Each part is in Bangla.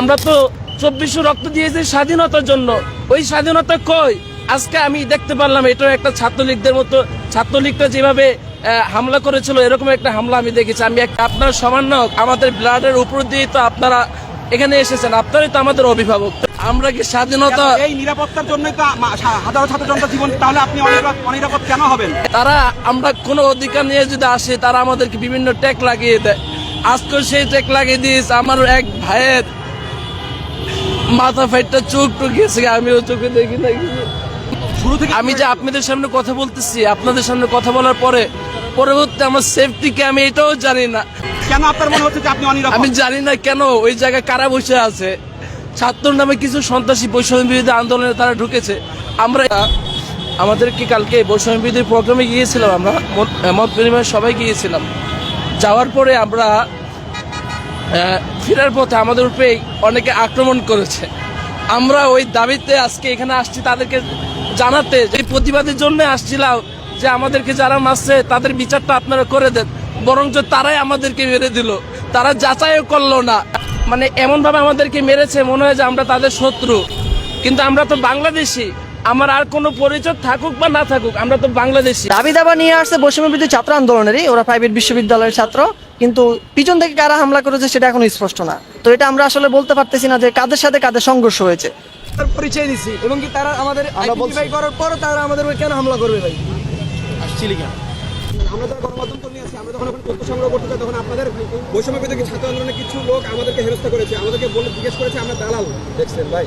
আমরা তো চব্বিশশো রক্ত দিয়েছি স্বাধীনতার জন্য। ওই স্বাধীনতা কই? আজকে আমি দেখতে পারলাম এটা একটা ছাত্রলীগদের মতো ছাত্রলীগটা যেভাবে হামলা করেছিল এরকম একটা হামলা আমি দেখেছি। আমি একটা আপনার সমান্য আমাদের ব্লাডের উপর দিয়ে তো আপনারা এখানে এসেছেন আপনারাই তো আমাদের অভিভাবক। আমরা কি স্বাধীনতা এই নিরাপত্তার জন্য তো হাজারো জীবন তাহলে আপনি অনিরাপদ অনিরাপদ কেন হবেন? তারা আমরা কোনো অধিকার নিয়ে যদি আসে তারা আমাদেরকে বিভিন্ন ট্যাগ লাগিয়ে দেয়। আজকে সেই ট্যাগ লাগিয়ে দিয়েছে আমার এক ভাইয়ের মাথা ফাইটটা চোখ টুকিয়েছে আমিও চোখে দেখি না। শুরু থেকে আমি যে আপনাদের সামনে কথা বলতেছি আপনাদের সামনে কথা বলার পরে পরবর্তী আমার সেফটিকে আমি এটাও জানি না। কেন আপনার মনে হচ্ছে আপনি অনিরাপদ? আমি জানি না কেন ওই জায়গায় কারা বসে আছে? ছাত্র নামে কিছু সন্ত্রাসী বৈষম্য বিরোধী আন্দোলনে তারা ঢুকেছে। আমরা আমাদের কি কালকে বৈষম্য বিরোধী প্রোগ্রামে গিয়েছিলাম আমরা মত- বিনিময়ে সবাই গিয়েছিলাম। যাওয়ার পরে আমরা ফেরার পথে আমাদের উপরে অনেকে আক্রমণ করেছে। আমরা ওই দাবিতে আজকে এখানে আসছি তাদেরকে জানাতে যে প্রতিবাদের জন্য আসছিলাম যে আমাদেরকে যারা মারছে, তাদের বিচারটা আপনারা করে দেন। বরঞ্চ তারাই আমাদেরকে মেরে দিল। তারা যাচাইও করল না। মানে এমনভাবে আমাদেরকে মেরেছে, মনে হয় যে আমরা তাদের শত্রু। কিন্তু আমরা তো বাংলাদেশি। আমার আর কোনো পরিচয় থাকুক বা না থাকুক আমরা তো বাংলাদেশি। দাবি দাবা নিয়ে আসছে বৈষম্য বিরোধী ছাত্র আন্দোলনেরই ওরা প্রাইভেট বিশ্ববিদ্যালয়ের ছাত্র কিন্তু পিছন থেকে কারা হামলা করেছে সেটা এখনও স্পষ্ট না। তো এটা আমরা আসলে বলতে পারতেছি না যে কাদের সাথে কাদের সংঘর্ষ হয়েছে। পরিচয় দিচ্ছি এবং কি তারা আমাদের আইডেন্টিফাই করার পর তারা আমাদের কেন হামলা করবে ভাই? আমরা যারা গণমাধ্যম কর্মী আছি আমরা যখন ওখানে তথ্য সংগ্রহ করতে যাই তখন আপনাদের বৈষম্য ছাত্র আন্দোলনের কিছু লোক আমাদেরকে হেরস্তা করেছে আমাদেরকে বলে জিজ্ঞেস করেছে আমরা দালাল দেখছেন ভাই?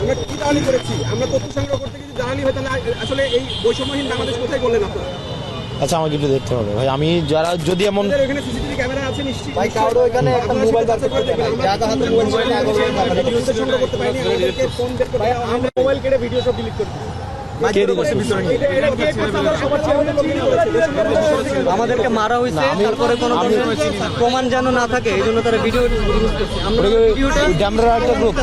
আমরা কি দালালি করেছি? আমরা তথ্য সংগ্রহ করতে যদি দালালি হয় তাহলে আসলে এই বৈষম্যহীন বাংলাদেশ কোথায় করলেন আপনারা? আচ্ছা আমাকে একটু দেখতে হবে। ভাই আমি যারা যদি এমন আমাদের সিসিটিভি ক্যামেরা আছে নিশ্চয়ই ভাই, কারও এখানে একটা মোবাইল সেটা বার করতে দেখবেন। পারেন। যার হাতে মোবাইল নাই, আগে বলেন না, আমরা আমরা সংগ্রহ করতে পারিনি আমাদেরকে ফোন বের করে আমরা মোবাইল কেটে ভিডিও সব ডিলিট করে মারা হয়েছে তারপরে কোনো প্রমাণ যেন না থাকে এই জন্য তারা ভিডিও রিলিজ করছে। আমরা ওটা কি- ভিডিওটা ওই ড্যামরার একটা গ্রুপ